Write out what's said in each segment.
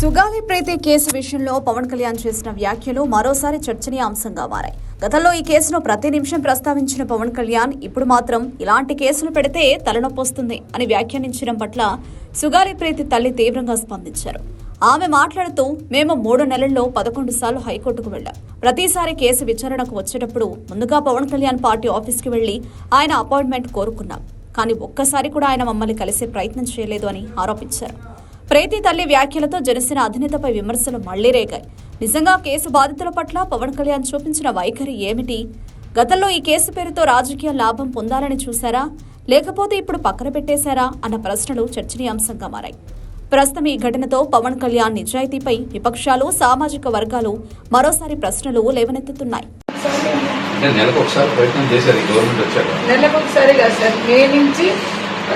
సుగాలి ప్రీతి case విషయంలో పవన్ కళ్యాణ్ చేసిన వ్యాఖ్యలు మరోసారి చర్చనీయాంశంగా మారాయి. గతంలో ఈ కేసును ప్రతి నిమిషం ప్రస్తావించిన పవన్ కళ్యాణ్ ఇప్పుడు మాత్రం ఇలాంటి కేసులు పెడితే తలనొప్పి వస్తుంది అని వ్యాఖ్యానించడం పట్ల సుగాలి ప్రీతి తల్లి తీవ్రంగా స్పందించారు. ఆమె మాట్లాడుతూ మేము మూడు నెలల్లో పదకొండు సార్లు హైకోర్టుకు వెళ్ళాం. ప్రతిసారి కేసు విచారణకు వచ్చేటప్పుడు ముందుగా పవన్ కళ్యాణ్ పార్టీ ఆఫీస్కి వెళ్ళి ఆయన అపాయింట్మెంట్ కోరుకున్నాం. కానీ ఒక్కసారి కూడా ఆయన మమ్మల్ని కలిసే ప్రయత్నం చేయలేదు అని ఆరోపించారు. ప్రీతి తల్లి వ్యాఖ్యలతో జనసేన అధినేతపై విమర్శలు మళ్ళీ రేగాయి. నిజంగా కేసు బాధితుల పట్ల పవన్ కళ్యాణ్ చూపించిన వైఖరి ఏమిటి? గతంలో ఈ కేసు పేరుతో రాజకీయ లాభం పొందాలని చూశారా? లేకపోతే ఇప్పుడు పక్కన పెట్టేశారా? అన్న ప్రశ్నలు చర్చనీయాంశంగా మారాయి. ప్రస్తుతం ఈ ఘటనతో పవన్ కళ్యాణ్ నిజాయితీపై విపక్షాలు సామాజిక వర్గాలు మరోసారి ప్రశ్నలు లేవనెత్తుతున్నాయి. నెలకు ఒకసారి ప్రయత్నం చేశారు ఈ గవర్నమెంట్ వచ్చాక. నెలకు ఒకసారి కాదు సార్ మే నుంచి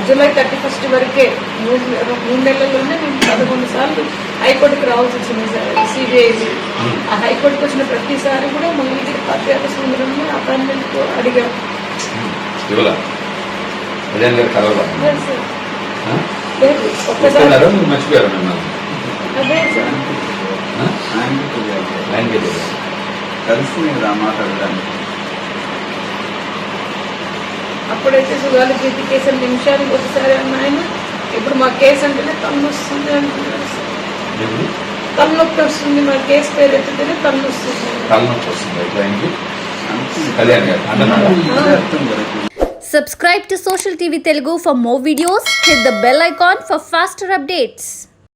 జూలై థర్టీ ఫస్ట్ వరకే మూడు మూడు నెలల్లోనే మేము పదకొండు సార్లు హైకోర్టుకి రావాల్సి వచ్చింది సార్ సిబిఐ ఆ హైకోర్టుకి వచ్చిన ప్రతిసారి కూడా మళ్ళీ అత్యాక సుందరంలో అపాయింట్మెంట్ అడిగాం. సార్. అదే. కలిసి మీరు ఆ అప్పుడైతే సుగాలి ప్రీతి కేసు అంటే నిమిషానికి ఒకసారి అన్న ఆయన ఇప్పుడు మా కేసు అంటేనే తన్ను వస్తుంది అంటున్నారు తలనొప్పి వస్తుంది మా కేసు పేరు ఎత్తితేనే తన్ను వస్తుంది. తలనొప్పి Subscribe to Social TV Telugu for more videos. Hit the bell icon for faster updates.